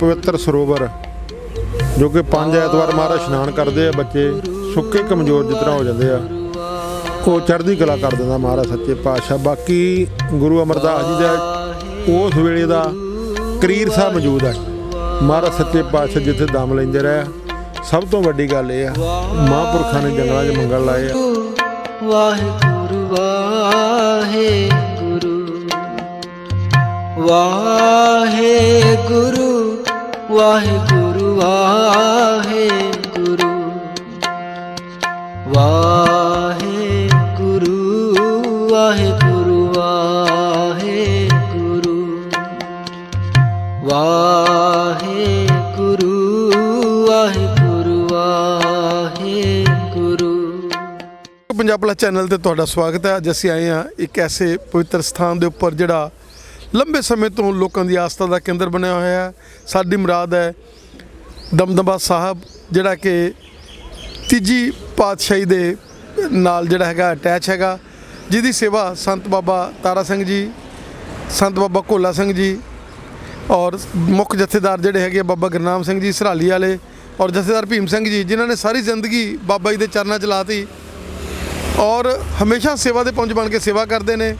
ਪਵਿੱਤਰ ਸਰੋਵਰ, ਜੋ ਕਿ ਪੰਜ ਐਤਵਾਰ ਮਹਾਰਾਜ ਇਸ਼ਨਾਨ ਕਰਦੇ ਆ, ਬੱਚੇ ਸੁੱਕੇ, ਕਮਜ਼ੋਰ ਜਿਤਨਾ ਹੋ ਜਾਂਦੇ ਆ, ਉਹ ਚੜ੍ਹਦੀ ਕਲਾ ਕਰ ਦਿੰਦਾ ਮਹਾਰਾਜ ਸੱਚੇ ਪਾਤਸ਼ਾਹ। ਬਾਕੀ ਗੁਰੂ ਅਮਰਦਾਸ ਜੀ ਦਾ ਉਸ ਵੇਲੇ ਦਾ ਕਰੀਰ ਸਾਹਿਬ ਮੌਜੂਦ ਹੈ ਮਹਾਰਾਜ ਸੱਚੇ ਪਾਤਸ਼ਾਹ ਜਿੱਥੇ ਦਮ ਲੈਂਦੇ ਰਹੇ ਸਭ ਤੋਂ ਵੱਡੀ ਗੱਲ ਇਹ ਆ, ਮਹਾਂਪੁਰਖਾਂ ਨੇ ਜੰਗਲਾਂ 'ਚ ਮੰਗਲ ਲਾਏ ਆ। ਵਾਹਿਗੁਰੂ ਵਾਹਿਗੁਰੂ ਵਾਹਿਗੁਰੂ। ਵਾਹਿਗੁਰੂ ਵਾਹਿਗੁਰੂ। ਵਾਹਿਗੁਰੂ ਵਾਹਿਗੁਰੂ ਵਾਹਿਗੁਰੂ। ਵਾਹਿਗੁਰੂ ਵਾਹਿਗੁਰੂ ਵਾਹਿਗੁਰੂ। ਪੰਜਾਬ ਪਲਸ ਚੈਨਲ ਤੇ ਤੁਹਾਡਾ ਸਵਾਗਤ ਹੈ। ਅੱਜ ਅਸੀਂ ਆਏ ਹਾਂ ਇੱਕ ਐਸੇ ਪਵਿੱਤਰ ਸਥਾਨ ਦੇ ਉੱਪਰ ਜਿਹੜਾ ਲੰਬੇ ਸਮੇਂ ਤੋਂ ਲੋਕਾਂ ਦੀ ਆਸਥਾ ਦਾ ਕੇਂਦਰ ਬਣਿਆ ਹੋਇਆ ਹੈ। ਸਾਡੀ ਮੁਰਾਦ ਹੈ ਦਮਦਮਾ ਸਾਹਿਬ, ਜਿਹੜਾ ਕਿ ਤੀਜੀ ਪਾਤਸ਼ਾਹੀ ਦੇ ਨਾਲ ਜਿਹੜਾ ਹੈਗਾ ਅਟੈਚ ਹੈਗਾ। ਜਿਹਦੀ ਸੇਵਾ ਸੰਤ ਬਾਬਾ ਤਾਰਾ ਸਿੰਘ ਜੀ, ਸੰਤ ਬਾਬਾ ਕੋਲਾ ਸਿੰਘ ਜੀ ਔਰ ਮੁੱਖ ਜਥੇਦਾਰ ਜਿਹੜੇ ਹੈਗੇ ਆ ਬਾਬਾ ਗੁਰਨਾਮ ਸਿੰਘ ਜੀ, ਸਰਾਲੀ ਵਾਲੇ ਔਰ ਜਥੇਦਾਰ ਭੀਮ ਸਿੰਘ ਜੀ, ਜਿਨ੍ਹਾਂ ਨੇ ਸਾਰੀ ਜ਼ਿੰਦਗੀ ਬਾਬਾ ਜੀ ਦੇ ਚਰਨਾਂ 'ਚ ਲਾਤੀ ਔਰ ਹਮੇਸ਼ਾ ਸੇਵਾ ਦੇ ਪੁੰਜ ਬਣ ਕੇ ਸੇਵਾ ਕਰਦੇ ਨੇ।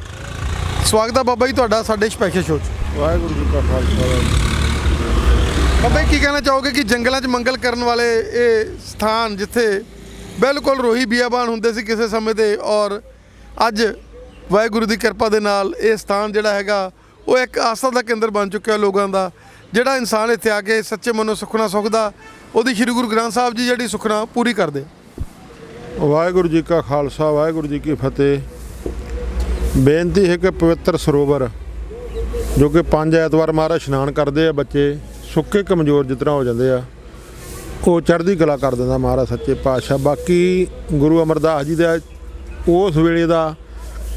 ਸਵਾਗਤ ਹੈ ਬਾਬਾ ਜੀ ਤੁਹਾਡਾ ਸਾਡੇ ਸਪੈਸ਼ਲ ਸ਼ੋਅ 'ਚ। ਵਾਹਿਗੁਰੂ ਜੀ ਕਾ ਖਾਲਸਾ ਬਾਬਾ ਜੀ ਕੀ ਕਹਿਣਾ ਚਾਹੋਗੇ ਕਿ ਜੰਗਲਾਂ 'ਚ ਮੰਗਲ ਕਰਨ ਵਾਲੇ ਇਹ ਸਥਾਨ ਜਿੱਥੇ ਬਿਲਕੁਲ ਰੋਹੀ ਬੀਆਬਾਨ ਹੁੰਦੇ ਸੀ ਕਿਸੇ ਸਮੇਂ ਤੇ ਔਰ ਅੱਜ ਵਾਹਿਗੁਰੂ ਦੀ ਕਿਰਪਾ ਦੇ ਨਾਲ ਇਹ ਸਥਾਨ ਜਿਹੜਾ ਹੈਗਾ ਉਹ ਇੱਕ ਆਸਥਾ ਦਾ ਕੇਂਦਰ ਬਣ ਚੁੱਕਿਆ ਲੋਕਾਂ ਦਾ ਜਿਹੜਾ ਇਨਸਾਨ ਇੱਥੇ ਆ ਕੇ ਸੱਚੇ ਮਨੋਂ ਸੁਖਣਾ ਸੁਖਦਾ ਉਹਦੀ ਸ੍ਰੀ ਗੁਰੂ ਗ੍ਰੰਥ ਸਾਹਿਬ ਜੀ ਜਿਹੜੀ ਸੁਖਣਾ ਪੂਰੀ ਕਰਦੇ। ਵਾਹਿਗੁਰੂ ਜੀ ਕਾ ਖਾਲਸਾ ਵਾਹਿਗੁਰੂ ਜੀ ਕੀ ਫਤਿਹ। ਬੇਨਤੀ ਹੈ ਕਿ ਪਵਿੱਤਰ ਸਰੋਵਰ ਜੋ ਕਿ ਪੰਜ ਐਤਵਾਰ ਮਹਾਰਾਜ ਇਸ਼ਨਾਨ ਕਰਦੇ ਆ ਬੱਚੇ ਸੁੱਕੇ ਕਮਜ਼ੋਰ ਜਿਤਨਾ ਹੋ ਜਾਂਦੇ ਆ ਉਹ ਚੜ੍ਹਦੀ ਕਲਾ ਕਰ ਦਿੰਦਾ ਮਹਾਰਾਜ ਸੱਚੇ ਪਾਤਸ਼ਾਹ। ਬਾਕੀ ਗੁਰੂ ਅਮਰਦਾਸ ਜੀ ਦਾ ਉਸ ਵੇਲੇ ਦਾ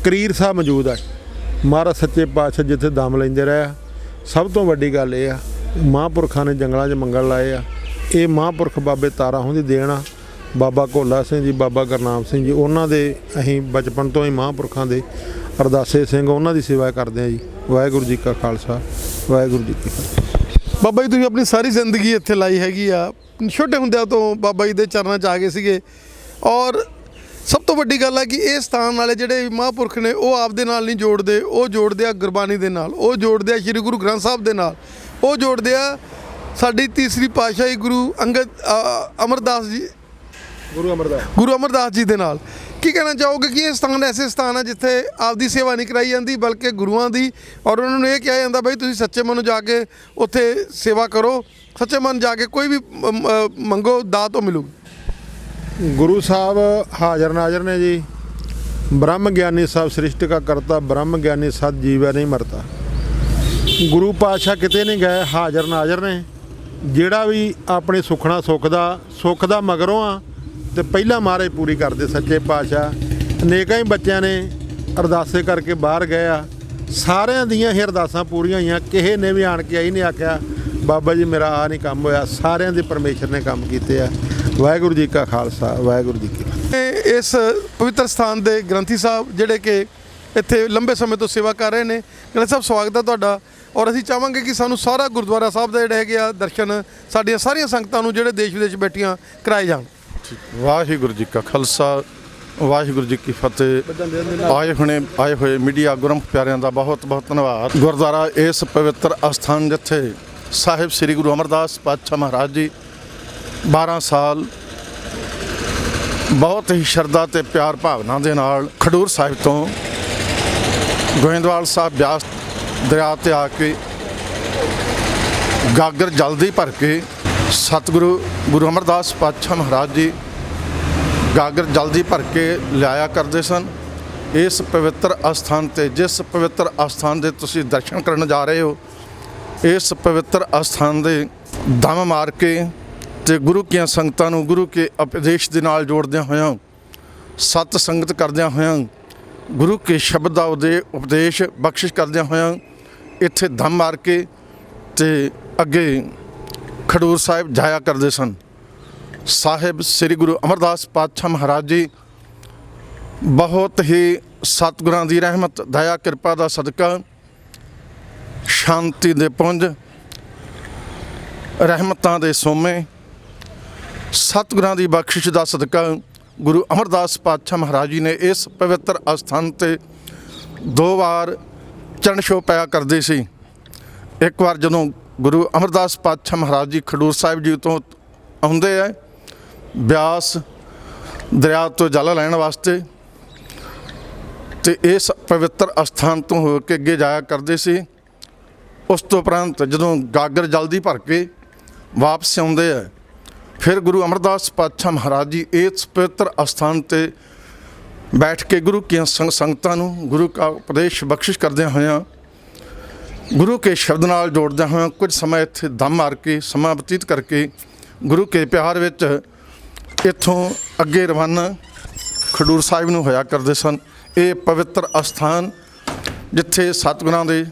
ਕਰੀਰ ਸਾਹਿਬ ਮੌਜੂਦ ਹੈ ਮਹਾਰਾਜ ਸੱਚੇ ਪਾਤਸ਼ਾਹ ਜਿੱਥੇ ਦਮ ਲੈਂਦੇ ਰਹੇ ਆ, ਸਭ ਤੋਂ ਵੱਡੀ ਗੱਲ ਇਹ ਆ ਮਹਾਂਪੁਰਖਾਂ ਨੇ ਜੰਗਲਾਂ 'ਚ ਮੰਗਲ ਲਾਏ ਆ। ਇਹ ਮਹਾਂਪੁਰਖ ਬਾਬੇ ਤਾਰਾ ਹੁੰਦੀ ਦੇਣ ਆ। ਬਾਬਾ ਕੋਲਾ ਸਿੰਘ ਜੀ ਬਾਬਾ ਗੁਰਨਾਮ ਸਿੰਘ ਜੀ ਉਹਨਾਂ ਦੇ ਅਸੀਂ ਬਚਪਨ ਤੋਂ ਹੀ ਮਹਾਂਪੁਰਖਾਂ ਦੇ ਅਰਦਾਸੇ ਸਿੰਘ ਉਹਨਾਂ ਦੀ ਸੇਵਾ ਕਰਦੇ ਆ ਜੀ। ਵਾਹਿਗੁਰੂ ਜੀ ਕਾ ਖਾਲਸਾ ਵਾਹਿਗੁਰੂ ਜੀ ਕੀ ਫਤਿਹ। ਬਾਬਾ ਜੀ ਤੁਸੀਂ ਆਪਣੀ ਸਾਰੀ ਜ਼ਿੰਦਗੀ ਇੱਥੇ ਲਾਈ ਹੈਗੀ ਆ। ਛੋਟੇ ਹੁੰਦਿਆਂ ਤੋਂ ਬਾਬਾ ਜੀ ਦੇ ਚਰਨਾਂ 'ਚ ਆ ਗਏ ਸੀਗੇ। ਔਰ ਸਭ ਤੋਂ ਵੱਡੀ ਗੱਲ ਹੈ ਕਿ ਇਹ ਸਥਾਨ ਵਾਲੇ ਜਿਹੜੇ ਮਹਾਂਪੁਰਖ ਨੇ ਉਹ ਆਪਦੇ ਨਾਲ ਨਹੀਂ ਜੋੜਦੇ। ਉਹ ਜੋੜਦੇ ਆ ਗੁਰਬਾਣੀ ਦੇ ਨਾਲ। ਉਹ ਜੋੜਦੇ ਆ ਸ੍ਰੀ ਗੁਰੂ ਗ੍ਰੰਥ ਸਾਹਿਬ ਦੇ ਨਾਲ। ਉਹ ਜੋੜਦੇ ਆ ਸਾਡੀ ਤੀਸਰੀ ਪਾਤਸ਼ਾਹੀ ਗੁਰੂ ਅੰਗਦ ਅਮਰਦਾਸ ਜੀ। ਗੁਰੂ ਅਮਰਦਾਸ। ਗੁਰੂ ਅਮਰਦਾਸ ਜੀ ਦੇ ਨਾਲ। ਕੀ ਕਹਿਣਾ ਚਾਹੋਗੇ ਕਿ ਇਹ ਸਥਾਨ ਐਸੇ ਸਥਾਨ ਹੈ ਜਿੱਥੇ ਆਪਦੀ ਸੇਵਾ ਨਹੀਂ ਕਰਾਈ ਜਾਂਦੀ, ਬਲਕਿ ਗੁਰੂਆਂ ਦੀ? ਔਰ ਉਹਨਾਂ ਨੂੰ ਇਹ ਕਿਹਾ ਜਾਂਦਾ ਬਈ ਤੁਸੀਂ ਸੱਚੇ ਮਨੋਂ ਜਾ ਕੇ ਉੱਥੇ ਸੇਵਾ ਕਰੋ, ਸੱਚੇ ਮਨ ਜਾ ਕੇ ਕੋਈ ਵੀ ਮੰਗੋ ਦਾਤ ਉਹ ਮਿਲੂਗੀ ਗੁਰੂ ਸਾਹਿਬ ਹਾਜ਼ਰ ਨਾਜ਼ਰ ਨੇ ਜੀ। ਬ੍ਰਹਮ ਗਿਆਨੀ ਸਭ ਸ੍ਰਿਸ਼ਟ ਕਾ ਕਰਤਾ, ਬ੍ਰਹਮ ਗਿਆਨੀ ਸਤ ਜੀਵੈ ਨਹੀਂ ਮਰਤਾ। ਗੁਰੂ ਪਾਤਸ਼ਾਹ ਕਿਤੇ ਨਹੀਂ ਗਏ, ਹਾਜ਼ਰ ਨਾਜ਼ਰ ਨੇ। ਜਿਹੜਾ ਵੀ ਆਪਣੇ ਸੁਖਣਾ ਸੁੱਖ ਦਾ ਸੁੱਖ ਦਾ ਮਗਰੋਂ ਆ ਤੇ ਪਹਿਲਾਂ ਮਹਾਰਾਜ ਪੂਰੀ ਕਰਦੇ ਸੱਚੇ ਪਾਤਸ਼ਾਹ। ਅਨੇਕਾਂ ਹੀ ਬੱਚਿਆਂ ਨੇ ਅਰਦਾਸੇ ਕਰਕੇ ਬਾਹਰ ਗਏ ਆ। ਸਾਰਿਆਂ ਦੀਆਂ ਹੀ ਅਰਦਾਸਾਂ ਪੂਰੀਆਂ ਹੋਈਆਂ। ਕਿਸੇ ਨੇ ਵੀ ਆਣ ਕੇ ਆਈ ਨਹੀਂ ਆਖਿਆ, ਬਾਬਾ ਜੀ ਮੇਰਾ ਆ ਨਹੀਂ ਕੰਮ ਹੋਇਆ। ਸਾਰਿਆਂ ਦੇ ਪਰਮੇਸ਼ਰ ਨੇ ਕੰਮ ਕੀਤੇ ਆ। ਵਾਹਿਗੁਰੂ ਜੀ ਕਾ ਖਾਲਸਾ, ਵਾਹਿਗੁਰੂ ਜੀ ਕੀ ਫਤਿਹ। ਇਸ ਪਵਿੱਤਰ ਸਥਾਨ ਦੇ ਗ੍ਰੰਥੀ ਸਾਹਿਬ ਜਿਹੜੇ ਕਿ ਇੱਥੇ ਲੰਬੇ ਸਮੇਂ ਤੋਂ ਸੇਵਾ ਕਰ ਰਹੇ ਨੇ, ਗ੍ਰੰਥ ਸਾਹਿਬ ਸਵਾਗਤ ਹੈ ਤੁਹਾਡਾ। ਔਰ ਅਸੀਂ ਚਾਹਾਂਗੇ ਕਿ ਸਾਨੂੰ ਸਾਰਾ ਗੁਰਦੁਆਰਾ ਸਾਹਿਬ ਦਾ ਜਿਹੜੇ ਹੈਗੇ ਆ ਦਰਸ਼ਨ, ਸਾਡੀਆਂ ਸਾਰੀਆਂ ਸੰਗਤਾਂ ਨੂੰ ਜਿਹੜੇ ਦੇਸ਼ ਵਿਦੇਸ਼ ਬੈਠੀਆਂ ਕਰਾਏ ਜਾਣ। ਵਾਹਿਗੁਰੂ ਜੀ ਕਾ ਖਾਲਸਾ, ਵਾਹਿਗੁਰੂ ਜੀ ਕੀ ਫਤਿਹ। ਆਏ ਹੁਣੇ, ਆਏ ਹੋਏ ਮੀਡੀਆ ਗੁਰਮੁਖ ਪਿਆਰਿਆਂ ਦਾ ਬਹੁਤ ਬਹੁਤ ਧੰਨਵਾਦ। ਗੁਰਦੁਆਰਾ ਇਸ ਪਵਿੱਤਰ ਅਸਥਾਨ ਜਿੱਥੇ ਸਾਹਿਬ ਸ੍ਰੀ ਗੁਰੂ ਅਮਰਦਾਸ ਪਾਤਸ਼ਾਹ ਮਹਾਰਾਜ ਜੀ 12 ਸਾਲ ਬਹੁਤ ਹੀ ਸ਼ਰਧਾ ਤੇ ਪਿਆਰ ਭਾਵਨਾ ਦੇ ਨਾਲ ਖਡੂਰ ਸਾਹਿਬ ਤੋਂ ਗੋਇੰਦਵਾਲ ਸਾਹਿਬ ਬਿਆਸ ਦਰਿਆ ਤੇ ਆ ਕੇ ਗਾਗਰ ਜਲਦੀ ਭਰ ਕੇ ਸਤਿਗੁਰੂ, ਗੁਰੂ ਅਮਰਦਾਸ ਪਾਤਸ਼ਾਹ ਮਹਾਰਾਜ ਜੀ ਗਾਗਰ ਜਲਦੀ ਭਰ ਕੇ ਲਿਆਇਆ ਕਰਦੇ ਸਨ। ਇਸ ਪਵਿੱਤਰ ਅਸਥਾਨ ਤੇ, ਜਿਸ ਪਵਿੱਤਰ ਅਸਥਾਨ ਦੇ ਤੁਸੀਂ ਦਰਸ਼ਨ ਕਰਨ ਜਾ ਰਹੇ ਹੋ, ਇਸ ਪਵਿੱਤਰ ਅਸਥਾਨ ਦੇ ਦਮ ਮਾਰ ਕੇ ਤੇ ਗੁਰੂ ਕੀਆਂ ਸੰਗਤਾਂ ਨੂੰ, ਗੁਰੂ ਕੇ ਉਪਦੇਸ਼ ਦੇ ਨਾਲ ਜੋੜਦਿਆਂ ਹੋਇਆਂ, ਸਤ ਸੰਗਤ ਕਰਦਿਆਂ ਹੋਇਆਂ, ਗੁਰੂ ਕੇ ਸ਼ਬਦ ਦਾ ਉਹਦੇ ਉਪਦੇਸ਼ ਬਖਸ਼ਿਸ਼ ਕਰਦਿਆਂ ਹੋਇਆਂ, ਇੱਥੇ ਦਮ ਮਾਰ ਕੇ ਤੇ ਅੱਗੇ ਖਡੂਰ ਸਾਹਿਬ ਜਾਇਆ ਕਰਦੇ ਸਨ। ਸਾਹਿਬ ਸ੍ਰੀ ਗੁਰੂ ਅਮਰਦਾਸ ਪਾਤਸ਼ਾਹ ਮਹਾਰਾਜ ਜੀ ਬਹੁਤ ਹੀ ਸਤਿਗੁਰਾਂ ਦੀ ਰਹਿਮਤ, ਦਇਆ, ਕਿਰਪਾ ਦਾ ਸਦਕਾ, ਸ਼ਾਂਤੀ ਦੇ ਪੁੰਜ, ਰਹਿਮਤਾਂ ਦੇ ਸੋਮੇ, ਸਤਿਗੁਰਾਂ ਦੀ ਬਖਸ਼ਿਸ਼ ਦਾ ਸਦਕਾ ਗੁਰੂ ਅਮਰਦਾਸ ਪਾਤਸ਼ਾਹ ਮਹਾਰਾਜ ਜੀ ਨੇ ਇਸ ਪਵਿੱਤਰ ਅਸਥਾਨ ਤੇ ਦੋ ਵਾਰ ਚਰਨ ਛੋਹ ਪਿਆ ਕਰਦੇ ਸੀ। ਇੱਕ ਵਾਰ ਜਦੋਂ ਗੁਰੂ ਅਮਰਦਾਸ ਪਾਤਸ਼ਾਹ ਮਹਾਰਾਜ ਜੀ ਖਡੂਰ ਸਾਹਿਬ ਜੀ ਤੋਂ ਆਉਂਦੇ ਆ ਬਿਆਸ ਦਰਿਆ ਤੋਂ ਜਲ ਲੈਣ ਵਾਸਤੇ ਤੇ ਇਸ ਪਵਿੱਤਰ ਅਸਥਾਨ ਤੋਂ ਹੋ ਕੇ ਅੱਗੇ ਜਾਇਆ ਕਰਦੇ ਸੀ। ਉਸ ਤੋਂ ਉਪਰੰਤ ਜਦੋਂ ਗਾਗਰ ਜਲਦੀ ਭਰ ਕੇ ਵਾਪਸ ਆਉਂਦੇ ਆ, ਫਿਰ ਗੁਰੂ ਅਮਰਦਾਸ ਪਾਤਸ਼ਾਹ ਮਹਾਰਾਜ ਜੀ ਇਸ ਪਵਿੱਤਰ ਅਸਥਾਨ ਤੇ ਬੈਠ ਕੇ ਗੁਰੂ ਕੀਆਂ ਸੰਗਤਾਂ ਨੂੰ ਗੁਰੂ ਕਾ ਉਪਦੇਸ਼ ਬਖਸ਼ਿਸ਼ ਕਰਦਿਆਂ ਹੋਇਆਂ ਗੁਰੂ ਕੇ ਸ਼ਬਦ ਨਾਲ ਜੋੜਦਿਆਂ ਹੋਇਆਂ ਕੁਝ ਸਮਾਂ ਇੱਥੇ ਦਮ ਮਾਰ ਕੇ, ਸਮਾਂ ਬਤੀਤ ਕਰਕੇ ਗੁਰੂ ਕੇ ਪਿਆਰ ਵਿੱਚ ਇੱਥੋਂ ਅੱਗੇ ਰਵਾਨਾ ਖਡੂਰ ਸਾਹਿਬ ਨੂੰ ਹੋਇਆ ਕਰਦੇ ਸਨ। ਇਹ ਪਵਿੱਤਰ ਅਸਥਾਨ ਜਿੱਥੇ ਸਤਿਗੁਰਾਂ ਦੇ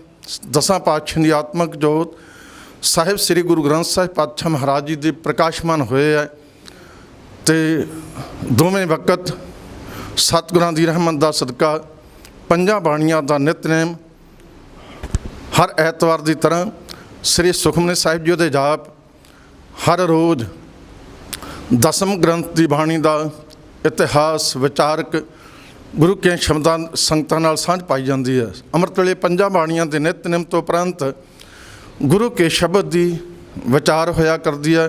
ਦਸਾਂ ਪਾਤਸ਼ਾਹ ਦੀ ਆਤਮਿਕ ਜੋਤ ਸਾਹਿਬ ਸ੍ਰੀ ਗੁਰੂ ਗ੍ਰੰਥ ਸਾਹਿਬ ਪਾਤਸ਼ਾਹ ਮਹਾਰਾਜ ਜੀ ਦੇ ਪ੍ਰਕਾਸ਼ਮਾਨ ਹੋਏ ਹੈ ਤੇ ਦੋਵੇਂ ਵਕਤ ਸਤਿਗੁਰਾਂ ਦੀ ਰਹਿਮਤ ਦਾ ਸਦਕਾ ਪੰਜਾਂ ਬਾਣੀਆਂ ਦਾ ਨਿਤਨੇਮ ਹਰ ਐਤਵਾਰ ਦੀ ਤਰ੍ਹਾਂ ਸ੍ਰੀ ਸੁਖਮਨੀ ਸਾਹਿਬ ਜੀ ਦੇ ਜਾਪ ਹਰ ਰੋਜ਼ ਦਸਮ ਗ੍ਰੰਥ ਦੀ ਬਾਣੀ ਦਾ ਇਤਿਹਾਸ, ਵਿਚਾਰਕ ਗੁਰੂ ਕੇ ਸ਼ਬਦਾਂ, ਸੰਗਤਾਂ ਨਾਲ ਸਾਂਝ ਪਾਈ ਜਾਂਦੀ ਹੈ। ਅੰਮ੍ਰਿਤ ਵੇਲੇ ਪੰਜਾਂ ਬਾਣੀਆਂ ਦੇ ਨਿਤਨੇਮ ਤੋਂ ਉਪਰੰਤ ਗੁਰੂ ਕੇ ਸ਼ਬਦ ਦੀ ਵਿਚਾਰ ਹੋਇਆ ਕਰਦੀ ਹੈ।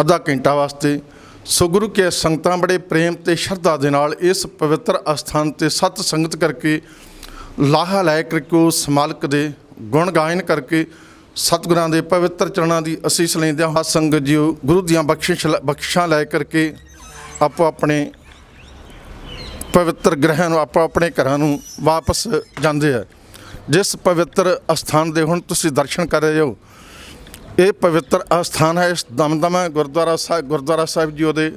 ਅੱਧਾ ਘੰਟਾ ਵਾਸਤੇ ਸੋ ਗੁਰੂ ਕੇ ਸੰਗਤਾਂ ਬੜੇ ਪ੍ਰੇਮ ਤੇ ਸ਼ਰਧਾ ਦੇ ਨਾਲ ਇਸ ਪਵਿੱਤਰ ਅਸਥਾਨ ਤੇ ਸਤ ਸੰਗਤ ਕਰਕੇ ਲਾਹਾ ਲੈ ਕਰਕੇ ਉਸ ਮਾਲਕ ਦੇ ਗੁਣ ਗਾਇਨ ਕਰਕੇ ਸਤਿਗੁਰਾਂ ਦੇ ਪਵਿੱਤਰ ਚਰਨਾਂ ਦੀ ਅਸੀਸ ਲੈਂਦਿਆਂ ਹਾਂ ਸੰਗਤ ਜੀਓ ਗੁਰੂ ਦੀਆਂ ਬਖਸ਼ਿਸ਼ ਬਖਸ਼ਾਂ ਲੈ ਕਰਕੇ ਆਪੋ ਆਪਣੇ ਪਵਿੱਤਰ ਗ੍ਰਹਿਾਂ ਨੂੰ, ਆਪੋ ਆਪਣੇ ਘਰਾਂ ਨੂੰ ਵਾਪਸ ਜਾਂਦੇ ਆ। ਜਿਸ ਪਵਿੱਤਰ ਅਸਥਾਨ ਦੇ ਹੁਣ ਤੁਸੀਂ ਦਰਸ਼ਨ ਕਰ ਰਹੇ ਹੋ, ਇਹ ਪਵਿੱਤਰ ਅਸਥਾਨ ਹੈ ਇਸ ਦਮਦਮਾ ਗੁਰਦੁਆਰਾ ਸਾਹਿਬ ਗੁਰਦੁਆਰਾ ਸਾਹਿਬ ਜੀ ਉਹਦੇ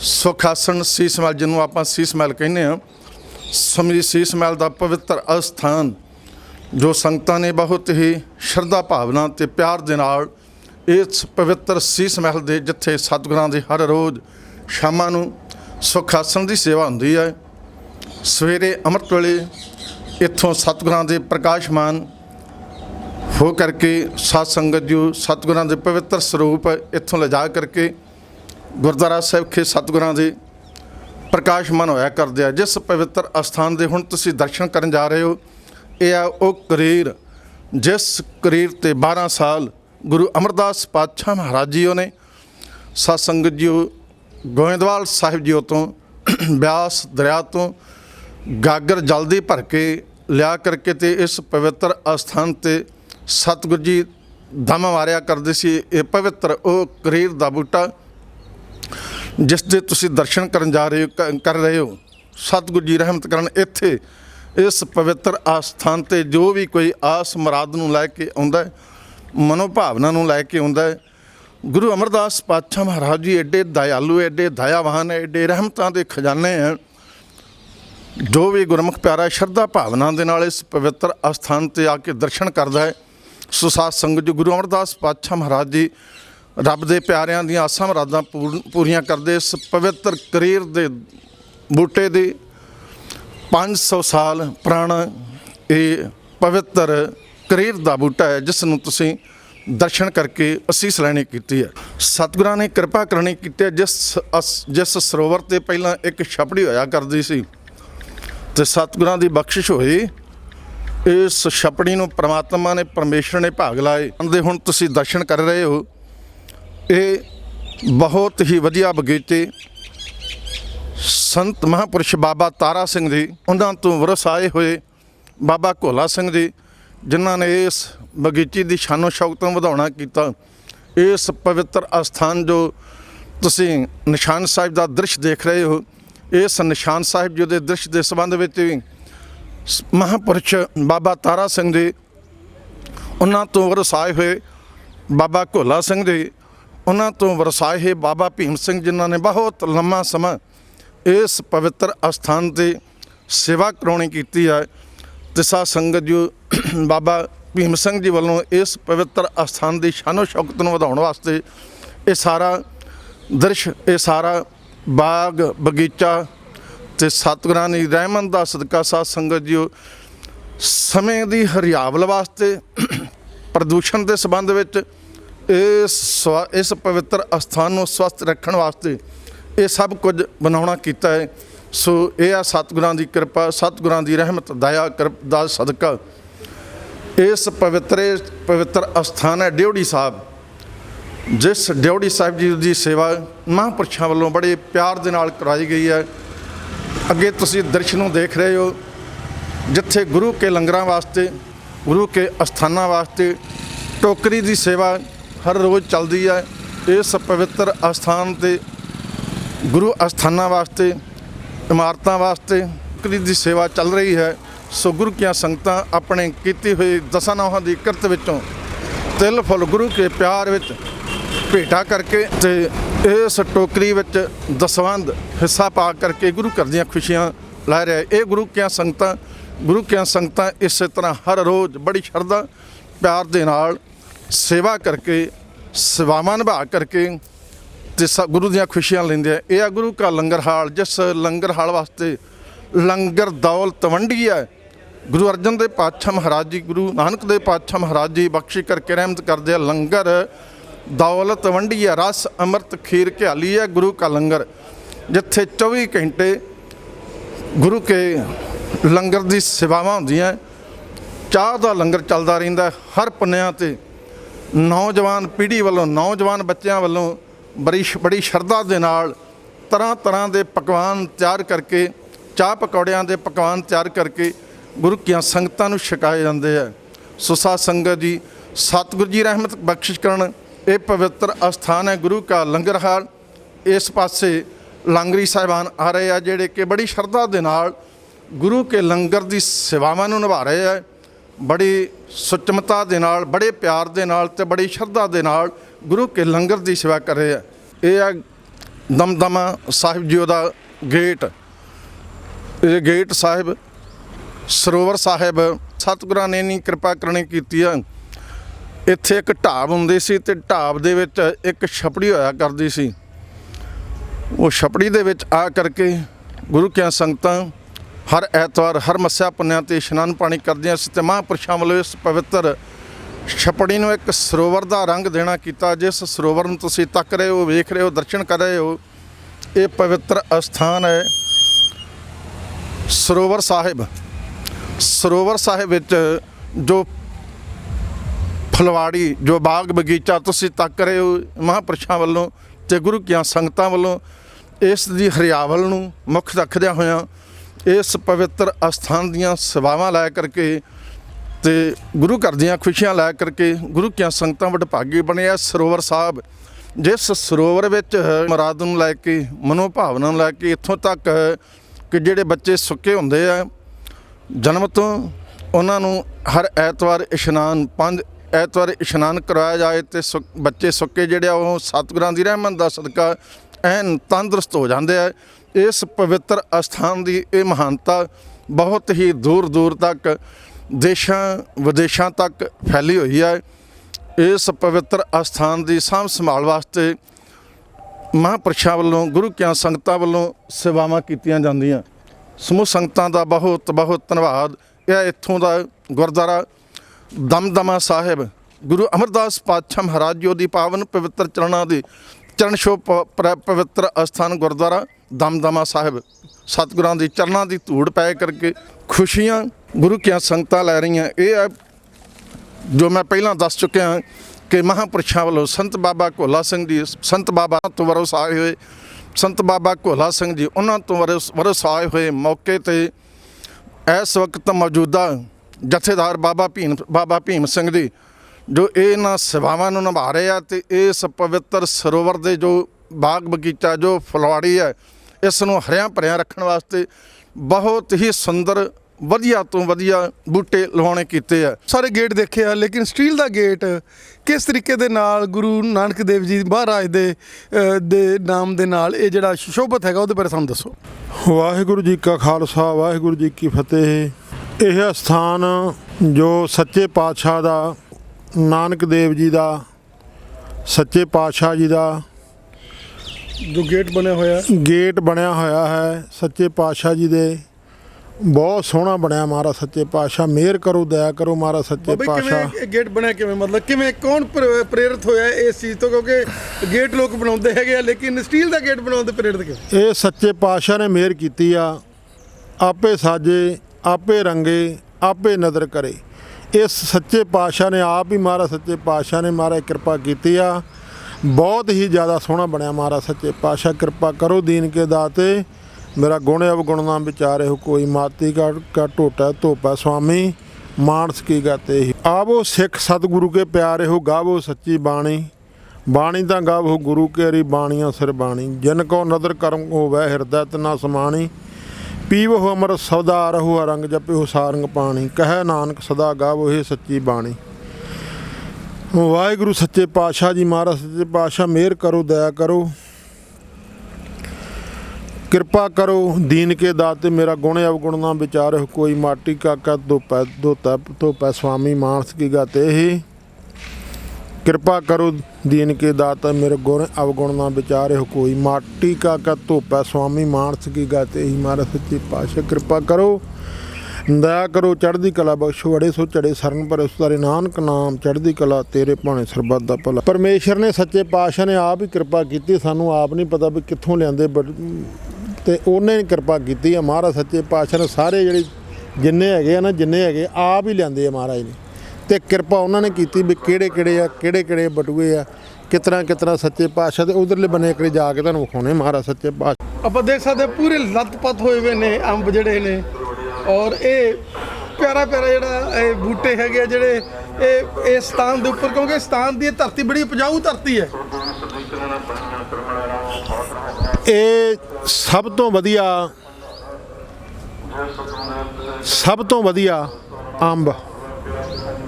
ਸੁਖਾਸਨ ਆਸਣ ਸੀਸ ਮਹਿਲ, ਜਿਹਨੂੰ ਆਪਾਂ ਸੀਸ ਮਹਿਲ ਕਹਿੰਦੇ ਆ ਸਮਰੀ ਸੀਸ ਮਹਿਲ ਦਾ ਪਵਿੱਤਰ ਅਸਥਾਨ ਜੋ ਸੰਗਤਾਂ ਨੇ ਬਹੁਤ ਹੀ ਸ਼ਰਧਾ ਭਾਵਨਾ ਤੇ ਪਿਆਰ ਦੇ ਨਾਲ ਇਸ ਪਵਿੱਤਰ ਸੀਸ ਮਹਿਲ ਦੇ ਜਿੱਥੇ ਸਤਿਗੁਰਾਂ ਦੇ ਹਰ ਰੋਜ਼ ਸ਼ਾਮਾਂ ਨੂੰ ਸੁਖ ਆਸਣ ਦੀ ਸੇਵਾ ਹੁੰਦੀ ਹੈ, ਸਵੇਰੇ ਅੰਮ੍ਰਿਤ ਵੇਲੇ ਇੱਥੋਂ ਸਤਿਗੁਰਾਂ ਦੇ ਪ੍ਰਕਾਸ਼ਮਾਨ ਹੋ ਕਰਕੇ ਸਾਧ ਸੰਗਤ ਜੀ ਸਤਿਗੁਰਾਂ ਦੇ ਪਵਿੱਤਰ ਸਰੂਪ ਇੱਥੋਂ ਲਿਜਾ ਕਰਕੇ ਗੁਰਦੁਆਰਾ ਸਾਹਿਬ ਖੇ ਸਤਿਗੁਰਾਂ ਦੇ ਪ੍ਰਕਾਸ਼ਮਾਨ ਹੋਇਆ ਕਰਦੇ ਆ, ਜਿਸ ਪਵਿੱਤਰ ਅਸਥਾਨ ਦੇ ਹੁਣ ਤੁਸੀਂ ਦਰਸ਼ਨ ਕਰਨ ਜਾ ਰਹੇ ਹੋ ਇਹ ਆ ਉਹ ਕਰੀਰ, ਜਿਸ ਕਰੀਰ ਤੇ 12 ਸਾਲ ਗੁਰੂ ਅਮਰਦਾਸ ਪਾਤਸ਼ਾਹ ਮਹਾਰਾਜ ਜੀਓ ਨੇ ਸਾਧ ਸੰਗਤ ਜੀਓ, ਗੋਇੰਦਵਾਲ ਸਾਹਿਬ ਜੀਓ ਤੋਂ, ਬਿਆਸ ਦਰਿਆ ਤੋਂ ਗਾਗਰ ਜਲਦੀ ਭਰ ਕੇ ਲਿਆ ਕਰਕੇ ਤੇ ਇਸ ਪਵਿੱਤਰ ਅਸਥਾਨ ਤੇ ਸਤਿਗੁਰ ਜੀ ਦਮ ਮਾਰਿਆ ਕਰਦੇ ਸੀ। ਇਹ ਪਵਿੱਤਰ ਉਹ ਕਰੀਰ ਦਾ ਬੂਟਾ, ਜਿਸ ਦੇ ਤੁਸੀਂ ਦਰਸ਼ਨ ਕਰਨ ਜਾ ਰਹੇ ਹੋ ਕਰ ਰਹੇ ਹੋ, ਸਤਿਗੁਰ ਜੀ ਰਹਿਮਤ ਕਰਨ ਇੱਥੇ ਇਸ ਪਵਿੱਤਰ ਆਸਥਾਨ ਤੇ ਜੋ ਵੀ ਕੋਈ ਆਸ ਮੁਰਾਦ ਨੂੰ ਲੈ ਕੇ ਆਉਂਦਾ ਹੈ ਮਨੋ ਭਾਵਨਾ ਨੂੰ ਲੈ ਕੇ ਆਉਂਦਾ ਹੈ, ਗੁਰੂ ਅਮਰਦਾਸ ਪਾਤਸ਼ਾਹ ਮਹਾਰਾਜ ਜੀ ਐਡੇ ਦਇਆਲੂ, ਐਡੇ ਦਇਆਵਾਨ, ਐਡੇ ਰਹਿਮਤਾਂ ਦੇ ਖਜ਼ਾਨੇ ਹਨ ਜੋ ਵੀ ਗੁਰਮੁਖ ਪਿਆਰਾ ਸ਼ਰਧਾ ਭਾਵਨਾ ਦੇ ਨਾਲ ਇਸ ਪਵਿੱਤਰ ਅਸਥਾਨ ਤੇ ਆ ਕੇ ਦਰਸ਼ਨ ਕਰਦਾ ਹੈ ਸੋ ਸਾਧ ਸੰਗਤ ਜੀ ਗੁਰੂ ਅਮਰਦਾਸ ਪਾਤਸ਼ਾਹ ਮਹਾਰਾਜ ਜੀ ਰੱਬ ਦੇ ਪਿਆਰਿਆਂ ਦੀਆਂ ਆਸਾਂ ਮੁਰਾਦਾਂ ਪੂਰਨ- ਪੂਰੀਆਂ ਕਰਦੇ, ਇਸ ਪਵਿੱਤਰ ਕਰੀਰ ਦੇ ਬੂਟੇ ਦੇ 500 ਸਾਲ ਪੁਰਾਣਾ ਇਹ ਪਵਿੱਤਰ ਕਰੀਰ ਦਾ ਬੂਟਾ ਹੈ, ਜਿਸ ਨੂੰ ਤੁਸੀਂ ਦਰਸ਼ਨ ਕਰਕੇ ਅਸੀਸ ਲੈਣੀ ਕੀਤੀ ਹੈ। ਸਤਿਗੁਰਾਂ ਨੇ ਕਿਰਪਾ ਕਰਨੀ ਕੀਤੀ ਹੈ, ਜਿਸ ਅਸ- ਜਿਸ ਸਰੋਵਰ ਤੇ ਪਹਿਲਾਂ ਇੱਕ ਛਪੜੀ ਹੋਇਆ ਕਰਦੀ ਸੀ ਤੇ ਸਤਿਗੁਰਾਂ ਦੀ ਬਖਸ਼ਿਸ਼ ਹੋਈ। ਇਸ ਛਪੜੀ ਨੂੰ ਪ੍ਰਮਾਤਮਾ ਨੇ, ਪਰਮੇਸ਼ਰ ਨੇ ਭਾਗ ਲਾਏ। ਦੇ ਹੁਣ ਤੁਸੀਂ ਦਰਸ਼ਨ ਕਰ ਰਹੇ ਹੋ। ਇਹ ਬਹੁਤ ਹੀ ਵਧੀਆ ਬਗੀਚੇ ਸੰਤ ਮਹਾਪੁਰਸ਼ ਬਾਬਾ ਤਾਰਾ ਸਿੰਘ ਜੀ, ਉਹਨਾਂ ਤੋਂ ਵਰਸ ਆਏ ਹੋਏ ਬਾਬਾ ਘੋਲਾ ਸਿੰਘ ਜੀ, ਜਿਨ੍ਹਾਂ ਨੇ ਇਸ ਬਗੀਚੀ ਦੀ ਸ਼ਾਨੋ ਸ਼ੌਕਤ ਨੂੰ ਵਧਾਉਣਾ ਕੀਤਾ। ਇਸ ਪਵਿੱਤਰ ਅਸਥਾਨ ਜੋ ਤੁਸੀਂ ਨਿਸ਼ਾਨ ਸਾਹਿਬ ਦਾ ਦ੍ਰਿਸ਼ ਦੇਖ ਰਹੇ ਹੋ, ਇਸ ਨਿਸ਼ਾਨ ਸਾਹਿਬ ਜੀ ਦੇ ਦ੍ਰਿਸ਼ ਦੇ ਸੰਬੰਧ ਵਿੱਚ ਵੀ ਸ- ਮਹਾਪੁਰਸ਼ ਬਾਬਾ ਤਾਰਾ ਸਿੰਘ ਜੀ, ਉਹਨਾਂ ਤੋਂ ਵਰਸਾਏ ਹੋਏ ਬਾਬਾ ਘੋਲਾ ਸਿੰਘ ਜੀ, ਉਹਨਾਂ ਤੋਂ ਵਰਸਾਏ ਹੋਏ ਬਾਬਾ ਭੀਮ ਸਿੰਘ ਜਿਨ੍ਹਾਂ ਨੇ ਬਹੁਤ ਲੰਮਾ ਸਮਾਂ ਇਸ ਪਵਿੱਤਰ ਅਸਥਾਨ ਤੇ ਸੇਵਾ ਕਰਾਉਣੀ ਕੀਤੀ ਹੈ ਤੇ ਸਾ ਸੰਗਤ ਜੀ ਬਾਬਾ ਭੀਮ ਸਿੰਘ ਜੀ ਵੱਲੋਂ ਇਸ ਪਵਿੱਤਰ ਅਸਥਾਨ ਦੀ ਸ਼ਾਨੋ ਸ਼ੌਕਤ ਨੂੰ ਵਧਾਉਣ ਵਾਸਤੇ ਇਹ ਸਾਰਾ ਦ੍ਰਿਸ਼, ਇਹ ਸਾਰਾ ਬਾਗ, ਬਗੀਚਾ ਤੇ ਸਤਿਗੁਰਾਂ ਦੀ ਰਹਿਮਤ ਦਾ ਸਦਕਾ ਸਾਧ ਸੰਗਤ ਜੀਓ ਸਮੇਂ ਦੀ ਹਰਿਆਵਲ ਵਾਸਤੇ ਪ੍ਰਦੂਸ਼ਣ ਦੇ ਸੰਬੰਧ ਵਿੱਚ ਇਸ ਸਵਾ- ਇਸ ਪਵਿੱਤਰ ਅਸਥਾਨ ਨੂੰ ਸਵਸਥ ਰੱਖਣ ਵਾਸਤੇ ਇਹ ਸਭ ਕੁਝ ਬਣਾਉਣਾ ਕੀਤਾ ਹੈ। ਸੋ ਇਹ ਆ ਸਤਿਗੁਰਾਂ ਦੀ ਕਿਰਪਾ, ਸਤਿਗੁਰਾਂ ਦੀ ਰਹਿਮਤ, ਦਇਆ, ਕਿਰਪ ਦਾ ਸਦਕਾ। ਇਸ ਪਵਿੱਤਰ ਪਵਿੱਤਰ ਅਸਥਾਨ ਹੈ ਡਿਉੜੀ ਸਾਹਿਬ। ਜਿਸ ਡਿਉੜੀ ਸਾਹਿਬ ਜੀ ਦੀ ਸੇਵਾ ਮਹਾਂਪੁਰਸ਼ਾਂ ਵੱਲੋਂ ਬੜੇ ਪਿਆਰ ਦੇ ਨਾਲ ਕਰਾਈ ਗਈ ਹੈ। ਅੱਗੇ ਤੁਸੀਂ ਦਰਸ਼ਨ ਨੂੰ ਦੇਖ ਰਹੇ ਹੋ, ਜਿੱਥੇ ਗੁਰੂ ਕੇ ਲੰਗਰਾਂ ਵਾਸਤੇ, ਗੁਰੂ ਕੇ ਅਸਥਾਨਾਂ ਵਾਸਤੇ ਟੋਕਰੀ ਦੀ ਸੇਵਾ ਹਰ ਰੋਜ਼ ਚੱਲਦੀ ਹੈ। ਇਸ ਪਵਿੱਤਰ ਅਸਥਾਨ ਤੇ ਗੁਰੂ ਅਸਥਾਨਾਂ ਵਾਸਤੇ, ਇਮਾਰਤਾਂ ਵਾਸਤੇ ਟੋਕਰੀ ਦੀ ਸੇਵਾ ਚੱਲ ਰਹੀ ਹੈ। ਸੋ ਗੁਰੂ ਕੀਆਂ ਸੰਗਤਾਂ ਆਪਣੇ ਕੀਤੀ ਹੋਈ ਦਸਾਂ ਨੌਹਾਂ ਦੀ ਕਿਰਤ ਵਿੱਚੋਂ ਤਿਲ ਫੁੱਲ ਗੁਰੂ ਕੇ ਪਿਆਰ ਵਿੱਚ ਭੇਟਾ ਕਰਕੇ ਤੇ ਇਸ ਟੋਕਰੀ ਵਿੱਚ ਦਸਵੰਦ ਹਿੱਸਾ ਪਾ ਕਰਕੇ ਗੁਰੂ ਘਰ ਦੀਆਂ ਖੁਸ਼ੀਆਂ ਲੈ ਰਿਹਾ ਇਹ ਗੁਰੂ ਕੀਆਂ ਸੰਗਤਾਂ, ਗੁਰੂ ਕੀਆਂ ਸੰਗਤਾਂ ਇਸੇ ਤਰ੍ਹਾਂ ਹਰ ਰੋਜ਼ ਬੜੀ ਸ਼ਰਧਾ, ਪਿਆਰ ਦੇ ਨਾਲ ਸੇਵਾ ਕਰਕੇ, ਸੇਵਾਵਾਂ ਨਿਭਾ ਕਰਕੇ ਤੇ ਸ- ਗੁਰੂ ਦੀਆਂ ਖੁਸ਼ੀਆਂ ਲੈਂਦੇ ਆ। ਇਹ ਆ ਗੁਰੂ ਕਾ ਲੰਗਰ ਹਾਲ, ਜਿਸ ਲੰਗਰ ਹਾਲ ਵਾਸਤੇ ਲੰਗਰ ਦੌਲਤ ਵੰਡੀ ਹੈ ਗੁਰੂ ਅਰਜਨ ਦੇ ਪਾਤਸ਼ਾਹ ਮਹਾਰਾਜ ਜੀ, ਗੁਰੂ ਨਾਨਕ ਦੇ ਪਾਤਸ਼ਾਹ ਮਹਾਰਾਜ ਜੀ ਬਖਸ਼ੀ ਕਰਕੇ ਰਹਿਮਤ ਕਰਦੇ ਆ। ਲੰਗਰ ਦੌਲਤ ਵੰਡੀ ਹੈ ਰਸ, ਅੰਮ੍ਰਿਤ, ਖੀਰ, ਘਿਆਲੀ ਹੈ ਗੁਰੂ ਕਾ ਲੰਗਰ, ਜਿੱਥੇ 24 ਘੰਟੇ ਗੁਰੂ ਕੇ ਲੰਗਰ ਦੀ ਸੇਵਾਵਾਂ ਹੁੰਦੀਆਂ। ਚਾਹ ਦਾ ਲੰਗਰ ਚੱਲਦਾ ਰਹਿੰਦਾ। ਹਰ ਪੰਨਿਆਂ ਤੇ ਨੌਜਵਾਨ ਪੀੜ੍ਹੀ ਵੱਲੋਂ, ਨੌਜਵਾਨ ਬੱਚਿਆਂ ਵੱਲੋਂ ਬੜੀ ਸ਼- ਬੜੀ ਸ਼ਰਧਾ ਦੇ ਨਾਲ ਤਰ੍ਹਾਂ ਤਰ੍ਹਾਂ ਦੇ ਪਕਵਾਨ ਤਿਆਰ ਕਰਕੇ, ਚਾਹ ਪਕੌੜਿਆਂ ਦੇ ਪਕਵਾਨ ਤਿਆਰ ਕਰਕੇ ਗੁਰੂ ਕੀਆਂ ਸੰਗਤਾਂ ਨੂੰ ਛਕਾਏ ਜਾਂਦੇ ਆ। ਸੁਸਾ ਸੰਗਤ ਜੀ, ਸਤਿਗੁਰ ਜੀ ਰਹਿਮਤ ਬਖਸ਼ਿਸ਼ ਕਰਨ। ਇਹ ਪਵਿੱਤਰ ਅਸਥਾਨ ਹੈ ਗੁਰੂ ਕਾ ਲੰਗਰ ਹਾਲ। ਇਸ ਪਾਸੇ ਲੰਗਰੀ ਸਾਹਿਬਾਨ ਆ ਰਹੇ ਆ, ਜਿਹੜੇ ਕਿ ਬੜੀ ਸ਼ਰਧਾ ਦੇ ਨਾਲ ਗੁਰੂ ਕੇ ਲੰਗਰ ਦੀ ਸੇਵਾਵਾਂ ਨੂੰ ਨਿਭਾ ਰਹੇ ਆ। ਬੜੀ ਸੁਚਮਤਾ ਦੇ ਨਾਲ, ਬੜੇ ਪਿਆਰ ਦੇ ਨਾਲ ਤੇ ਬੜੀ ਸ਼ਰਧਾ ਦੇ ਨਾਲ ਗੁਰੂ ਕੇ ਲੰਗਰ ਦੀ ਸੇਵਾ ਕਰ ਰਹੇ ਆ। ਇਹ ਆ ਦਮਦਮਾ ਸਾਹਿਬ ਜੀ ਦਾ ਗੇਟ। ਇਹ ਗੇਟ ਸਾਹਿਬ, ਸਰੋਵਰ ਸਾਹਿਬ, ਸਤਿਗੁਰਾਂ ਨੇ ਨਹੀਂ ਕਿਰਪਾ ਕਰਨੀ ਕੀਤੀ ਆ। ਇੱਥੇ ਇੱਕ ਢਾਬ ਹੁੰਦੀ ਸੀ ਤੇ ਢਾਬ ਦੇ ਵਿੱਚ ਇੱਕ ਛਪੜੀ ਹੋਇਆ ਕਰਦੀ ਸੀ। ਉਹ ਛਪੜੀ ਦੇ ਵਿੱਚ ਆ ਕਰਕੇ ਗੁਰੂ ਕੀਆਂ ਸੰਗਤਾਂ ਹਰ ਐਤਵਾਰ, ਹਰ ਮੱਸਿਆ ਪੁੰਨਿਆਂ ਤੇ ਇਸ਼ਨਾਨ ਪਾਣੀ ਕਰਦੀਆਂ ਸੀ ਤੇ ਮਹਾਂਪੁਰਸ਼ਾਂ ਵੱਲੋਂ ਇਸ ਪਵਿੱਤਰ ਛਪੜੀ ਨੂੰ ਇੱਕ ਸਰੋਵਰ ਦਾ ਰੰਗ ਦੇਣਾ ਕੀਤਾ, ਜਿਸ ਸਰੋਵਰ ਨੂੰ ਤੁਸੀਂ ਤੱਕ ਰਹੇ ਹੋ, ਵੇਖ ਰਹੇ ਹੋ, ਦਰਸ਼ਨ ਕਰ ਰਹੇ ਹੋ, ਇਹ ਪਵਿੱਤਰ ਅਸਥਾਨ ਹੈ। ਸਰੋਵਰ ਸਾਹਿਬ ਸਰੋਵਰ ਸਾਹਿਬ ਵਿੱਚ ਜੋ ਫਲਵਾੜੀ, ਜੋ ਬਾਗ ਬਗੀਚਾ ਤੁਸੀਂ ਤੱਕ ਰਹੇ ਹੋ, ਮਹਾਂਪੁਰਸ਼ਾਂ ਵੱਲੋਂ ਤੇ ਗੁਰੂ ਕੀਆਂ ਸੰਗਤਾਂ ਵੱਲੋਂ, ਇਸ ਦੀ ਹਰਿਆਵਲ ਨੂੰ ਮੁੱਖ ਰੱਖਦਿਆਂ ਹੋਇਆਂ ਇਸ ਪਵਿੱਤਰ ਅਸਥਾਨ ਦੀਆਂ ਸੇਵਾਵਾਂ ਲੈ ਕਰਕੇ ਤੇ ਗੁਰੂ ਘਰ ਦੀਆਂ ਖੁਸ਼ੀਆਂ ਲੈ ਕਰਕੇ ਗੁਰੂ ਕੀਆਂ ਸੰਗਤਾਂ ਵਡਭਾਗੀ ਬਣਿਆ ਸਰੋਵਰ ਸਾਹਿਬ। ਜਿਸ ਸਰੋਵਰ ਵਿੱਚ ਮੁਰਾਦ ਨੂੰ ਲੈ ਕੇ, ਮਨੋਭਾਵਨਾ ਨੂੰ ਲੈ ਕੇ ਇੱਥੋਂ ਤੱਕ ਕਿ ਜਿਹੜੇ ਬੱਚੇ ਸੁੱਕੇ ਹੁੰਦੇ ਆ, ਜਨਮ ਤੋਂ ਉਹਨਾਂ ਨੂੰ ਹਰ ਐਤਵਾਰ ਇਸ਼ਨਾਨ, ਪੰਜ ਐਤਵਾਰ ਇਸ਼ਨਾਨ ਕਰਵਾਇਆ ਜਾਏ ਤੇ ਸੁ- ਬੱਚੇ ਸੁੱਕੇ ਜਿਹੜੇ ਆ ਉਹ ਸਤਿਗੁਰਾਂ ਦੀ ਰਹਿਮਤ ਦਾ ਸਦਕਾ ਐਨ ਤੰਦਰੁਸਤ ਹੋ ਜਾਂਦੇ ਆ। ਇਸ ਪਵਿੱਤਰ ਅਸਥਾਨ ਦੀ ਇਹ ਮਹਾਨਤਾ ਬਹੁਤ ਹੀ ਦੂਰ ਦੂਰ ਤੱਕ ਦੇਸ਼ਾਂ ਵਿਦੇਸ਼ਾਂ ਤੱਕ ਫੈਲੀ ਹੋਈ ਹੈ। ਇਸ ਪਵਿੱਤਰ ਅਸਥਾਨ ਦੀ ਸਾਂਭ ਸੰਭਾਲ ਵਾਸਤੇ ਮਹਾਂਪੁਰਸ਼ਾਂ ਵੱਲੋਂ, ਗੁਰੂ ਕੀਆਂ ਸੰਗਤਾਂ ਵੱਲੋਂ ਸੇਵਾਵਾਂ ਕੀਤੀਆਂ ਜਾਂਦੀਆਂ। ਸਮੂਹ ਸੰਗਤਾਂ ਦਾ ਬਹੁਤ ਬਹੁਤ ਧੰਨਵਾਦ। ਇਹ ਇੱਥੋਂ ਦਾ ਗੁਰਦੁਆਰਾ ਦਮਦਮਾ ਸਾਹਿਬ, ਗੁਰੂ ਅਮਰਦਾਸ ਪਾਤਸ਼ਾਹ ਮਹਾਰਾਜ ਜੀ ਦੀ ਪਾਵਨ ਪਵਿੱਤਰ ਚਰਨਾਂ ਦੀ, ਚਰਨ ਛੋਹ ਪਵਿੱਤਰ ਅਸਥਾਨ ਗੁਰਦੁਆਰਾ ਦਮਦਮਾ ਸਾਹਿਬ। ਸਤਿਗੁਰਾਂ ਦੀ ਚਰਨਾਂ ਦੀ ਧੂੜ ਪੈ ਕਰਕੇ ਖੁਸ਼ੀਆਂ ਗੁਰੂ ਕੀਆਂ ਸੰਗਤਾਂ ਲੈ ਰਹੀਆਂ? ਇਹ ਹੈ ਜੋ ਮੈਂ ਪਹਿਲਾਂ ਦੱਸ ਚੁੱਕਿਆ ਕਿ ਮਹਾਂਪੁਰਸ਼ਾਂ ਵੱਲੋਂ ਸੰਤ ਬਾਬਾ ਭੋਲਾ ਸਿੰਘ ਜੀ, ਸੰਤ ਬਾਬਾ ਤੋਂ ਵਰਸ ਆਏ ਹੋਏ, ਸੰਤ ਬਾਬਾ ਭੋਲਾ ਸਿੰਘ ਜੀ ਉਹਨਾਂ ਤੋਂ ਵਰਸ ਵਰਸ ਆਏ ਹੋਏ ਮੌਕੇ ਤੇ ਇਸ ਵਕਤ ਮੌਜੂਦਾ ਜਥੇਦਾਰ ਬਾਬਾ ਭੀਮ ਬਾਬਾ ਭੀਮ ਸਿੰਘ ਜੀ, ਜੋ ਇਹਨਾਂ ਸੇਵਾਵਾਂ ਨੂੰ ਨਿਭਾ ਰਹੇ ਆ ਤੇ ਇਸ ਪਵਿੱਤਰ ਸਰੋਵਰ ਦੇ ਜੋ ਬਾਗ ਬਗੀਚਾ, ਜੋ ਫਲਵਾੜੀ ਹੈ, ਇਸ ਨੂੰ ਹਰਿਆ ਭਰਿਆਂ ਰੱਖਣ ਵਾਸਤੇ ਬਹੁਤ ਹੀ ਸੁੰਦਰ ਵਧੀਆ ਤੋਂ ਵਧੀਆ ਬੂਟੇ ਲਵਾਉਣੇ ਕੀਤੇ ਆ। ਸਾਰੇ ਗੇਟ ਦੇਖੇ ਆ ਲੇਕਿਨ ਸਟੀਲ ਦਾ ਗੇਟ ਕਿਸ ਤਰੀਕੇ ਦੇ ਨਾਲ ਗੁਰੂ ਨਾਨਕ ਦੇਵ ਜੀ ਮਹਾਰਾਜ ਦੇ ਦੇ ਨਾਮ ਦੇ ਨਾਲ ਇਹ ਜਿਹੜਾ ਸੁਸ਼ੋਭਿਤ ਹੈਗਾ ਉਹਦੇ ਬਾਰੇ ਸਾਨੂੰ ਦੱਸੋ। ਵਾਹਿਗੁਰੂ ਜੀ ਕਾ ਖਾਲਸਾ ਵਾਹਿਗੁਰੂ ਜੀ ਕੀ ਫਤਿਹ। ਇਹ ਸਥਾਨ ਜੋ ਸੱਚੇ ਪਾਤਸ਼ਾਹ ਦਾ ਨਾਨਕ ਦੇਵ ਜੀ ਦਾ ਸੱਚੇ ਪਾਤਸ਼ਾਹ ਜੀ ਦਾ ਜੋ ਗੇਟ ਬਣਿਆ ਹੋਇਆ। ਗੇਟ ਬਣਿਆ ਹੋਇਆ ਹੈ ਸੱਚੇ ਪਾਤਸ਼ਾਹ ਜੀ ਦੇ। ਬਹੁਤ ਸੋਹਣਾ ਬਣਿਆ ਮਹਾਰਾਜ ਸੱਚੇ ਪਾਤਸ਼ਾਹ ਮਿਹਰ ਕਰੋ ਦਇਆ ਕਰੋ ਮਹਾਰਾਜ ਸੱਚੇ ਬਾਬਾ ਜੀ, ਪਾਤਸ਼ਾਹ। ਕਿਵੇਂ ਇਹ ਗੇਟ ਬਣਿਆ ਕਿਵੇਂ? ਮਤਲਬ ਕਿਵੇਂ ਕੌਣ ਪ੍ਰੇ- ਪ੍ਰੇਰਿਤ ਹੋਇਆ ਇਸ ਚੀਜ਼ ਤੋਂ? ਕਿਉਂਕਿ ਗੇਟ ਲੋਕ ਬਣਾਉਂਦੇ ਹੈਗੇ ਆ ਲੇਕਿਨ ਸਟੀਲ ਦਾ ਗੇਟ ਬਣਾਉਣ ਤੇ ਪ੍ਰੇਰਿਤ ਕਿਉਂ ਇਹ ਸੱਚੇ ਪਾਤਸ਼ਾਹ ਨੇ ਮਿਹਰ ਕੀਤੀ ਆ। ਆਪੇ ਸਾਜੇ ਆਪੇ ਰੰਗੇ ਆਪੇ ਨਜ਼ਰ ਕਰੇ। ਇਸ ਸੱਚੇ ਪਾਤਸ਼ਾਹ ਨੇ ਆਪ ਹੀ ਮਹਾਰਾਜ ਸੱਚੇ ਪਾਤਸ਼ਾਹ ਨੇ ਮਹਾਰਾਜ ਕਿਰਪਾ ਕੀਤੀ ਆ। ਬਹੁਤ ਹੀ ਜ਼ਿਆਦਾ ਸੋਹਣਾ ਬਣਿਆ ਮਹਾਰਾਜ ਸੱਚੇ ਪਾਤਸ਼ਾਹ ਕਿਰਪਾ ਕਰੋ ਦੀਨ ਕੇ ਦਾਤੇ। ਮੇਰਾ ਗੁਣ ਅਵਗੁਣ ਨਾ ਵਿਚਾਰੇ ਹੋ ਕੋਈ। ਮਾਤੀ ਕਾ ਕਾ ਟੋਟਾ ਧੋਪਾ ਸੁਆਮੀ, ਮਾਨਸ ਕੀ ਗਾਤੇ ਹੀ। ਆਵੋ ਸਿੱਖ ਸਤਿਗੁਰੂ ਕੇ ਪਿਆਰੇ ਹੋ ਗਾਵੋ ਸੱਚੀ ਬਾਣੀ। ਬਾਣੀ ਤਾਂ ਗਾਵੋ ਗੁਰੂ ਕੇ ਕੇਰੀ ਬਾਣੀਆਂ ਸਿਰ ਬਾਣੀ। ਜਿਨ ਕੋ ਨਦਰ ਕਰਮ ਹੋਵੇ, ਹਿਰਦੈ ਤਨਾ ਸਮਾਣੀ। ਪੀਵੋ ਅਮਰ ਸਦਾ, ਰਹੋ ਰੰਗ ਜਪਿਓ ਸਾਰੰਗ ਪਾਣੀ। ਕਹੈ ਨਾਨਕ, ਸਦਾ ਗਾਵੋ ਇਹ ਸੱਚੀ ਬਾਣੀ। ਵਾਹਿਗੁਰੂ ਸੱਚੇ ਪਾਤਸ਼ਾਹ ਜੀ ਮਹਾਰਾਜ, ਸੱਚੇ ਪਾਤਸ਼ਾਹ, ਮਿਹਰ ਕਰੋ, ਦਇਆ ਕਰੋ। ਕਿਰਪਾ ਕਰੋ, ਦੀਨ ਕੇ ਦਾਤੇ ਮੇਰਾ ਗੁਣ ਅਵਗੁਣ ਨਾ ਵਿਚਾਰੋ ਕੋਈ ਮਾਟੀ ਕਾਕਾ ਦੋਪੈ ਦੋਤਾ ਤੋਪੈ ਸੁਆਮੀ ਮਾਨਸ ਕੀ ਗਾਤੇ ਹੀ। ਕਿਰਪਾ ਕਰੋ, ਦੀਨ ਕੇ ਦਾਤਾ ਮੇਰੇ ਗੁਣ ਅਵਗੁਣ ਨਾ ਵਿਚਾਰੇ ਕੋਈ ਮਾਟੀ ਕਾ ਧੋਪੈ ਸੁਆਮੀ ਮਾਨਸ ਕੀ ਗਾਤੇ ਹੀ। ਮਾਰਾ ਸੱਚੇ ਪਾਤਸ਼ਾਹ, ਕਿਰਪਾ ਕਰੋ। ਦਇਆ ਕਰੋ, ਚੜ੍ਹਦੀ ਕਲਾ ਬਖਸ਼ੋ, ਅੜੇ ਸੋ ਚੜੇ ਸਰਨ ਪਰ ਉਸਤਾਰੇ ਨਾਨਕ ਨਾਮ, ਚੜ੍ਹਦੀ ਕਲਾ ਤੇਰੇ ਭਾਣੇ ਸਰਬੱਤ ਦਾ ਭਲਾ। ਪਰਮੇਸ਼ਰ ਨੇ ਸੱਚੇ ਪਾਤਸ਼ਾਹ ਨੇ ਆਪ ਹੀ ਕਿਰਪਾ ਕੀਤੀ, ਸਾਨੂੰ ਆਪ ਨਹੀਂ ਪਤਾ ਵੀ ਕਿੱਥੋਂ ਲਿਆਂਦੇ, ਬਟ- ਤੇ ਉਹਨੇ ਹੀ ਕਿਰਪਾ ਕੀਤੀ ਆ ਮਹਾਰਾਜ ਸੱਚੇ ਪਾਤਸ਼ਾਹ ਨੇ ਸਾਰੇ ਜਿਹੜੇ ਜਿੰਨੇ ਹੈਗੇ ਆ ਨਾ, ਜਿੰਨੇ ਹੈਗੇ ਆਪ ਹੀ ਲਿਆਂਦੇ ਆ ਮਹਾਰਾਜ ਨੇ। ਤੇ ਕਿਰਪਾ ਉਹਨਾਂ ਨੇ ਕੀਤੀ ਵੀ ਕਿਹੜੇ ਕਿਹੜੇ ਆ, ਕਿਹੜੇ ਕਿਹੜੇ ਬਟੂਏ ਆ ਕਿਤਨਾ ਕਿਤਨਾ ਸੱਚੇ ਪਾਤਸ਼ਾਹ ਦੇ ਉਧਰਲੇ ਬੰਨੇ ਇੱਕ ਜਾ ਕੇ ਤੁਹਾਨੂੰ ਵਿਖਾਉਣੇ ਮਹਾਰਾਜ ਸੱਚੇ ਪਾਤਸ਼ਾਹ। ਆਪਾਂ ਦੇਖ ਸਕਦੇ ਹਾਂ ਪੂਰੇ ਲੱਤਪੱਤ ਹੋਏ ਹੋਏ ਨੇ ਅੰਬ ਜਿਹੜੇ ਨੇ। ਔਰ ਇਹ ਪਿਆਰਾ ਪਿਆਰਾ ਜਿਹੜਾ ਇਹ ਬੂਟੇ ਹੈਗੇ ਆ ਜਿਹੜੇ ਇਹ ਇਹ ਸਥਾਨ ਦੇ ਉੱਪਰ, ਕਿਉਂਕਿ ਸਥਾਨ ਦੀ ਇਹ ਧਰਤੀ ਬੜੀ ਉਪਜਾਊ ਧਰਤੀ ਹੈ। ਇਹ ਸਭ ਤੋਂ ਵਧੀਆ, ਸਭ ਤੋਂ ਵਧੀਆ ਅੰਬ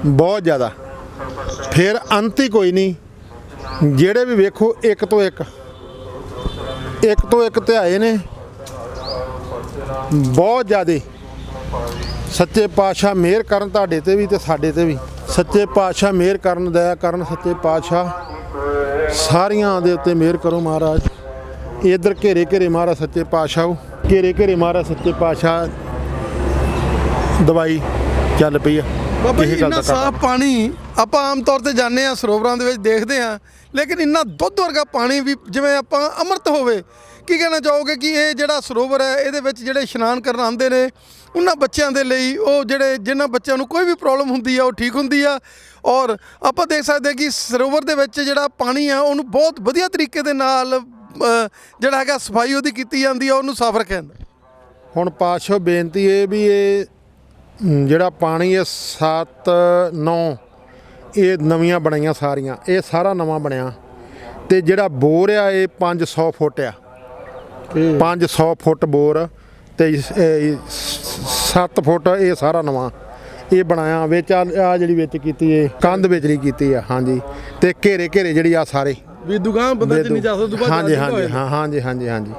ਬਹੁਤ ਜ਼ਿਆਦਾ। ਫਿਰ ਅੰਤ ਹੀ ਕੋਈ ਨਹੀਂ। ਜਿਹੜੇ ਵੀ ਵੇਖੋ, ਇੱਕ ਤੋਂ ਇੱਕ। ਇੱਕ ਤੋਂ ਇੱਕ ਧਿਆਏ ਨੇ। ਬਹੁਤ ਜ਼ਿਆਦੇ। ਸੱਚੇ ਪਾਤਸ਼ਾਹ ਮਿਹਰ ਕਰਨ ਤੁਹਾਡੇ ਤੇ ਵੀ ਤੇ ਸਾਡੇ ਤੇ ਵੀ। ਸੱਚੇ ਪਾਤਸ਼ਾਹ ਮਿਹਰ ਕਰਨ, ਦਇਆ ਕਰਨ ਸੱਚੇ ਪਾਤਸ਼ਾਹ। ਸਾਰੀਆਂ ਦੇ ਉੱਤੇ ਮਿਹਰ ਕਰੋ ਮਹਾਰਾਜ। ਇਧਰ ਘੇਰੇ ਘੇਰੇ ਮਹਾਰਾਜ ਸੱਚੇ ਪਾਤਸ਼ਾਹ ਘੇਰੇ ਘੇਰੇ ਮਹਾਰਾਜ ਸੱਚੇ ਪਾਤਸ਼ਾਹ ਦਵਾਈ ਚੱਲ ਪਈ ਆ। ਬਾਬਾ ਜੀ ਇੰਨਾ ਸਾਫ਼ ਪਾਣੀ ਆਪਾਂ ਆਮ ਤੌਰ ਤੇ ਜਾਂਦੇ ਆ ਸਰੋਵਰਾਂ ਦੇ ਵਿੱਚ ਦੇਖਦੇ ਆ ਲੇਕਿਨ ਇੰਨਾ ਦੁੱਧ ਵਰਗਾ ਪਾਣੀ ਵੀ ਜਿਵੇਂ ਆਪਾਂ ਅੰਮ੍ਰਿਤ ਹੋਵੇ ਕੀ ਕਹਿਣਾ ਚਾਹੋਗੇ ਕਿ ਇਹ ਜਿਹੜਾ ਸਰੋਵਰ ਹੈ ਇਹਦੇ ਵਿੱਚ ਜਿਹੜੇ ਇਸ਼ਨਾਨ ਕਰਨ ਆਉਂਦੇ ਨੇ ਉਹਨਾਂ ਬੱਚਿਆਂ ਦੇ ਲਈ ਉਹ ਜਿਹੜੇ ਜਿਨ੍ਹਾਂ ਬੱਚਿਆਂ ਨੂੰ ਕੋਈ ਵੀ ਪ੍ਰੋਬਲਮ ਹੁੰਦੀ ਆ ਉਹ ਠੀਕ ਹੁੰਦੀ ਆ। ਔਰ ਆਪਾਂ ਦੇਖ ਸਕਦੇ ਕਿ ਸਰੋਵਰ ਦੇ ਵਿੱਚ ਜਿਹੜਾ ਪਾਣੀ ਆ ਉਹਨੂੰ ਬਹੁਤ ਵਧੀਆ ਤਰੀਕੇ ਦੇ ਨਾਲ ਜਿਹੜਾ ਹੈਗਾ ਸਫ਼ਾਈ ਉਹਦੀ ਕੀਤੀ ਜਾਂਦੀ ਆ ਉਹਨੂੰ ਸਾਫ਼ ਰੱਖਿਆ ਜਾਂਦਾ। ਹੁਣ ਪਾਤਸ਼ਾਹ ਬੇਨਤੀ ਇਹ ਵੀ ਇਹ ਜਿਹੜਾ ਪਾਣੀ ਇਹ 7 9 ਇਹ ਨਵੀਆਂ ਬਣਾਈਆਂ ਸਾਰੀਆਂ। ਇਹ ਸਾਰਾ ਨਵਾਂ ਬਣਿਆ। ਤੇ ਜਿਹੜਾ ਬੋਰ ਆ ਇਹ 500 ਫੁੱਟ ਆ। 500 ਫੁੱਟ ਬੋਰ ਤੇ 7 ਫੁੱਟ ਇਹ ਸਾਰਾ ਨਵਾਂ। ਇਹ ਬਣਾਇਆ ਵਿੱਚ ਆ ਆਹ ਜਿਹੜੀ ਵਿੱਚ ਕੀਤੀ ਇਹ ਕੰਧ ਵਿੱਚ ਨਹੀਂ ਕੀਤੀ ਆ ਹਾਂਜੀ। ਤੇ ਘੇਰੇ ਘੇਰੇ ਜਿਹੜੀ ਆ ਸਾਰੇ। ਵੀ ਦੁਕਾਨ ਬੰਦਾ ਜਿੰਨੀ ਜਾ ਸਕਦਾ ਦੁਬਾਰਾ ਹਾਂਜੀ ਹਾਂਜੀ ਹਾਂ ਹਾਂਜੀ ਹਾਂਜੀ ਹਾਂਜੀ।